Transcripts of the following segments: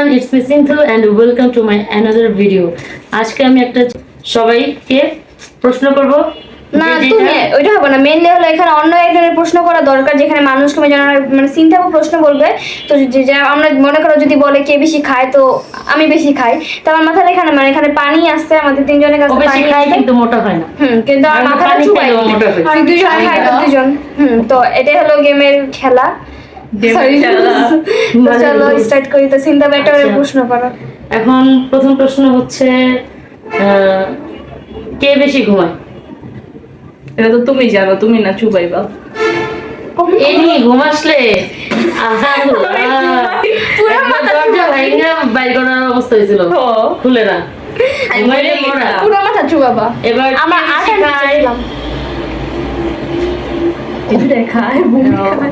Everyone it's me Sindhu and welcome to my another video আজকে আমি একটা সবাইকে প্রশ্ন করব। না তুমি ওইটা হবে না মেনলি হলো এখানে অন্য একজনের প্রশ্ন করা দরকার যেখানে মানুষকে মানে চিন্তাও প্রশ্ন তো যে আমরা মনে করো যদি বলে কে বেশি খায় তো আমি বেশি খাই। তো আমার মাথায় এখানে মানে এখানে পানি আসছে আমাদের তিনজনের কাছে পানি আসছে কিন্তু মোটা হয় না। হুম কিন্তু আমার মাথাটা দুজন খাই দুজন হুম তো এটাই হলো গেমের খেলা। চলো স্টার্ট করি তো চিন্তা করে আচ্ছা। প্রশ্ন করো। এখন প্রথম প্রশ্ন হচ্ছে কে বেশি ঘুমায়? এটা তো তুমি জানো তুমি না চুবাইবা এই নিয়ে ঘুম আসলে আহা, পুরো একবার মাথা দরজা ভাঙা বাইর করার অবস্থা হয়েছিল। খুলে না। পুরো মাথা চুবাবা। এবার আমার কে খায়?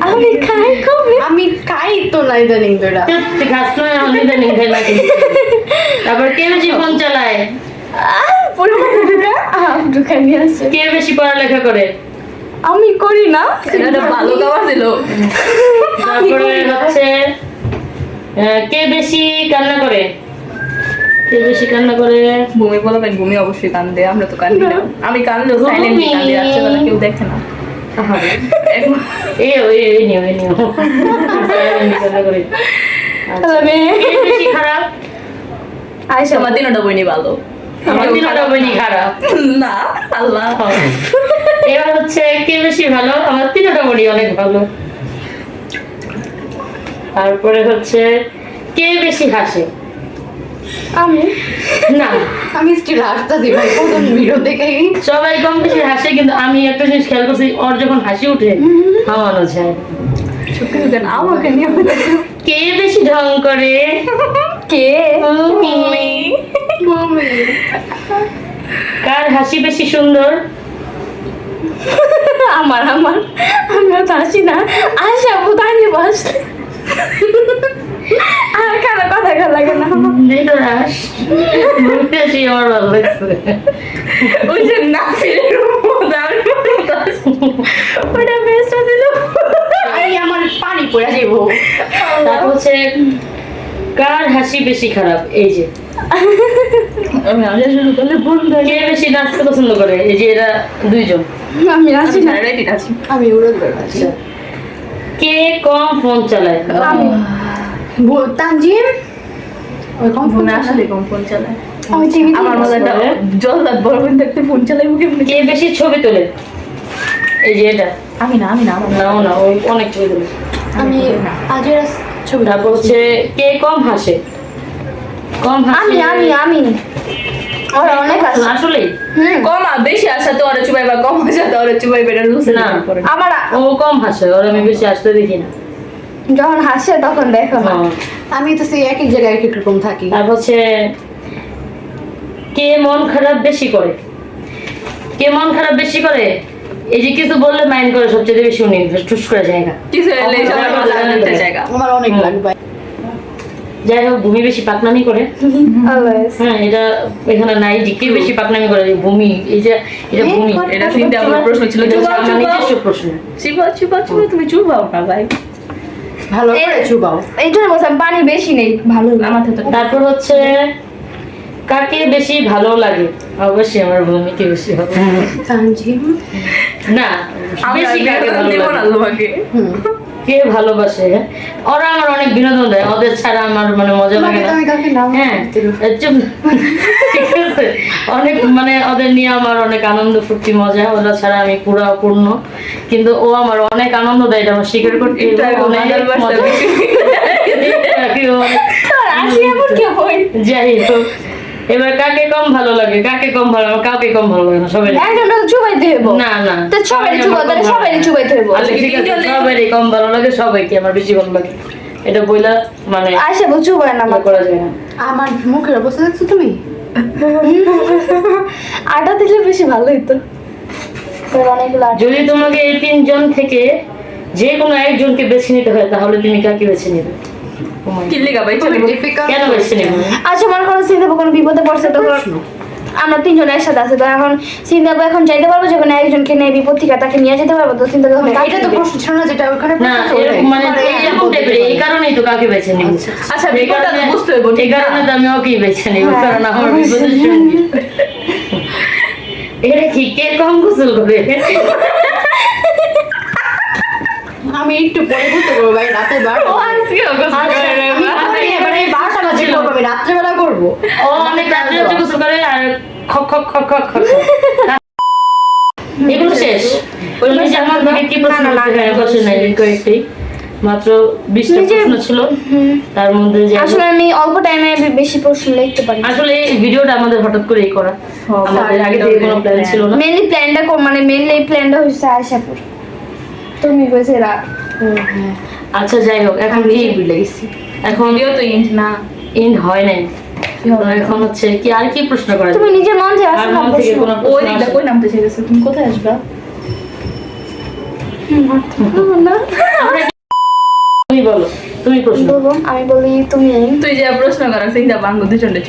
আমি খাই। ইদানিং তোরা তুই খাস না আমি ইদানিং খাই না তারপর কে বেশি ফোন চালায়? কে বেশি পড়ালেখা করে? আমি করি না। ভালো খাবার ছিল। তারপরে হচ্ছে কে বেশি কান্না করে? কে বেশি কান্না করে? ভূমি বলো ভাই ভূমি অবশ্যই কান্দে আমরা তো কান্দি না। আমি কানলেও সাইলেন্টলি কান্দি রাত্রেবেলা কেউ দেখে না। করে আচ্ছা। ভালো। আমার খারাপ। আল্লাহ এবার হচ্ছে কে বেশি ভালো। আমার অনেক ভালো। তারপরে হচ্ছে, কে বেশি হাসে? আমি? না। আমি স্টিল হাসতেছি ভাই প্রথম ভিডিও দেখে সবাই কম বেশি হাসে কিন্তু আমি একটা জিনিস খেয়াল করছি ওর যখন হাসি উঠে থামানো যায়। সত্যি কেন আমাকে নিয়ে কে বেশি ঢং করে? কে? ভূমি কার হাসি বেশি সুন্দর? আমার আমার। আমরা তো আসি না। আশা বুতানি বস আর কারও কথা ভালো লাগে না। নেটর হাস ঘুরতে আসি আমার ভালো লাগছে ওই যে নাসিরের আমি আছি। ওটা বেস্ট ছিল এই আমার পানি পড়ে যাব তারপর হচ্ছে কার হাসি বেশি খারাপ? এই যে। আমি আগে শুরু করলে বন্ধ কে বেশি নাচতে পছন্দ করে? এই যে এরা দুইজন। আমি আসি না। রাইট আছি আমি উড়ে আচ্ছা। কে কম ফোন চালায়? তানজিম? ওই কম ফোন আসলে কম ফোন চালায়। আমার বড় বোন থাকতে ফোন কেমনি? কে বেশি ছবি তোলে? এই যে এটা। আমি না আমি না না। না ওই অনেক ছবি তোলে। আমি আজের ছবি তারপর হচ্ছে কে কম হাসে? কম হাসে আমি আমি আমি। ওরা অনেক আছে। আসলে কম বেশি আসা ওরা চুবাইবা কম আসা ওরা চুবাইবা এটা রুলস না। না আমার ও কম হাসে ওর আমি বেশি আসতে দেখি না। যখন হাসে তখন দেখো না। আমি তো সেই এক এক জায়গায় এক এক রকম থাকি। তারপর হচ্ছে কে মন খারাপ বেশি করে? কে মন খারাপ বেশি করে? এই যে কিছু বললে মাইন্ড করে সবচেয়ে বেশি উনি ঠুস করে জায়গা। কিছু আমার অনেক। লাগবে যাই হোক ভূমি বেশি পাকনামি করে। হ্যাঁ এটা এখানে নাই যে কে বেশি পাকনামি করে ভূমি এই যে এটা ভূমি এটা চিন্তা আমার প্রশ্ন ছিল হচ্ছে আমার নিজস্ব প্রশ্ন। চুবাও চুবাও চুবাও তুমি চুবাও না ভাই। ভালো করে চুবাও এই জন্য বলছিলাম পানি বেশি নেই ভালো আমার তো তারপর হচ্ছে কাকে বেশি ভালো লাগে? অবশ্যই আমার ভূমিকে বেশি ভালো না বেশি কাকে ভালো না লাগে? কে ভালোবাসে? ওরা আমার অনেক বিনোদন দেয় ওদের ছাড়া আমার মানে মজা লাগে না। হ্যাঁ ঠিক আছে। অনেক মানে ওদের নিয়ে আমার অনেক আনন্দ ফুর্তি মজা। ওরা ছাড়া আমি পুরো পূর্ণ। কিন্তু ও আমার অনেক আনন্দ দেয় এটা আমার স্বীকার করতে। অনেক মজা। যাই হোক। এবার কাকে কম ভালো লাগে? কাকে কম ভালো লাগে? কাউকে কম ভালো লাগে না সবাই একজন তো চুবাইতে হইব। না না। তো সবাই চুবাই তাহলে সবাই চুবাইতে হইব। ঠিক আছে তিনজনে- সবারই কম ভালো লাগে সবাইকে আমার বেশি ভালো লাগে। এটা বইলা মানে আশা বল চুবাই না ইয়ে আমার করা যায় না। আমার মুখের অবস্থা দেখছ তুমি? আটা দিলে বেশি ভালো হইতো। যদি তোমাকে এই তিনজন থেকে যে কোনো একজনকে বেছে নিতে হয় তাহলে তুমি কাকে বেছে নেবে? আচ্ছা মনে করো চিন্তা কোনো বিপদে পড়ছে তখন আমরা তিনজন একসাথে আছে তো এখন করব এখন যাইতে পারব? যখন একজনকে বিপদ থেকে তাকে নিয়ে যেতে পারব তো করব এটা তো প্রশ্ন ছিল না যেটা ওখানে না প্রশ্ন এরকম মানে এইরকম টাইপের এই কারণেই তো কাকে বেছে নিব। আচ্ছা এই বিপদটা কারণে- বুঝতে হইব এই কারণে তো আমি ওকেই বেছে নিব হ্যাঁ। কারণ আমার বিপদের সঙ্গী এটা কি কে কম গোসল করে আমি একটু পরে বুঝতে পারব ভাই রাতে আমি বারোটা বাজে করব আমি রাত্রেবেলা করব। ও অনেক রাত্রে রাত্রে গোসল করে আর খক খক খক খক খক এগুলো শেষ। ওই যে থেকে কি প্রশ্ন না, না, করতে বসে নাই কয়েকটি। মাত্র বিশটা প্রশ্ন ছিল। তার মধ্যে যে আসলে আমি অল্প টাইমে বেশি প্রশ্ন লিখতে পারি। আসলে এই ভিডিওটা আমাদের হঠাৎ করেই করা। আমাদের আগে থেকে কোনো প্ল্যান ছিল না। মেনলি প্ল্যানটা মানে এই প্ল্যানটা আয়সাপুর তুমি আচ্ছা যাই হোক এখন আমি কি গেছি। এখন ভিডিও তো ইন্ট না। এন্ড হয় নাই। এখন হচ্ছে কি আর কি প্রশ্ন করা তুমি নিজের মন থেকে আসলে মন থেকে কোনো ওই দিকটা কই নামতে চাইতেছো তুমি কোথায় আসবা? তুমি বলো তুমি প্রশ্ন আমি বলি তুমি তুই যে প্রশ্ন করার চিন্তা বাঙ্গু দুজনে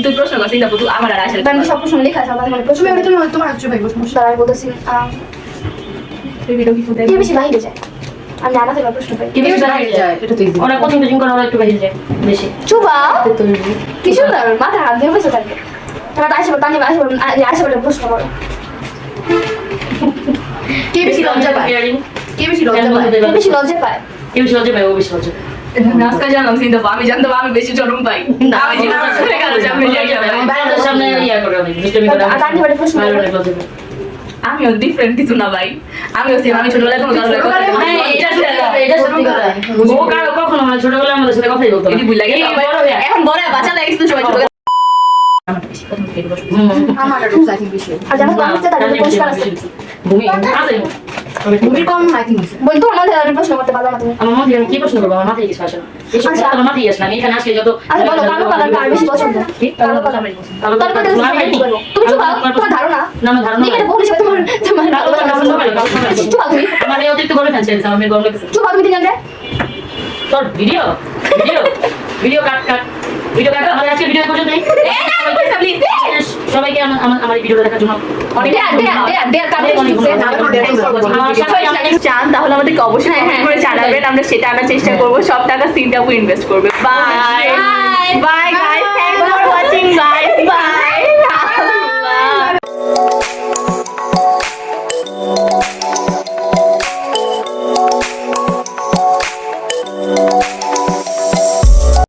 তুই প্রশ্ন কর চিন্তা তুই আমার আর আসলে সব প্রশ্ন লেখা আছে আমার মানে প্রশ্ন তুমি তুমি তোমার হচ্ছে ভাই বলতেছি আহ, তুই ভিডিও কিছু কে বেশি বাইরে যায়। আমি জানা প্রশ্ন পাই কি বেশি বাইরে যায়? এটা তো easy। ওরা কোচিং করে ওরা একটু বাইরে যায় বেশি। চুবা কি সুন্দর? মাথা হাত দিয়ে বসে থাকে। তোমার আসে তানি আসে আসে বলে প্রশ্ন করো। কে বেশি লজ্জা পায়? কে বেশি লজ্জা পায়? কে বেশি লজ্জা পায়? কে বেশি লজ্জা পায় ও বেশি লজ্জা পায়। আজকে জানলাম চিন্তা আমি জানতাম আমি বেশি চরম পাই। আমি সামনে সামনে ইয়া করে আমিও ডিফারেন্ট কিছু না ভাই। আমিও সেম আমি ছোটবেলায় কোনো কারণে কথা। ও কারো- কখনো মানে ছোটবেলায় আমাদের সাথে কথাই বলতো না। এটি ভুল লাগে। এই বড় এখন বড় বাচ্চা লাগে কিন্তু সবাই ছোট। আমার রূপ আইথিং বেশি। আর যারা কম হচ্ছে তাদের পরিষ্কার আছে। ভূমি আছে ভূমির কম আইথিং বেশি বল তোমার মধ্যে প্রশ্ন করতে পারো তুমি। আমার মাথায় কি প্রশ্ন করব? আমার মাথায় কিছু আসে না। এইসব আচ্ছা। কথা আমার মাথায় আসে না। আমি এখানে আসলে যত আচ্ছা বলো কালো কালার কার বেশি পছন্দ? কালো কালার। কালো কালো কালার কালার আমি বেশি জানি। তুমি চুপ তোমার ধারণা। না আমার ধারণা এটা বলিস তোমার তোমার কালো কালার পছন্দ করে, কালো কালার পছন্দ। চুপ তুমি। আমার এই অতিরিক্ত গরমে ফ্যান আমার মেয়ে গরম লাগতেছে চুপ তুমি দিকে তোর video video video cut cut. Video cut আমাদের আজকে ভিডিও পর্যন্ত আমার আমার এই ভিডিওটা দেখার জন্য চান তাহলে আমাদেরকে অবশ্যই হ্যাঁ, হ্যাঁ, করে জানাবেন। আমরা সেটা আনার চেষ্টা করব। সব টাকা সিনটাপু ইনভেস্ট করবে। বাই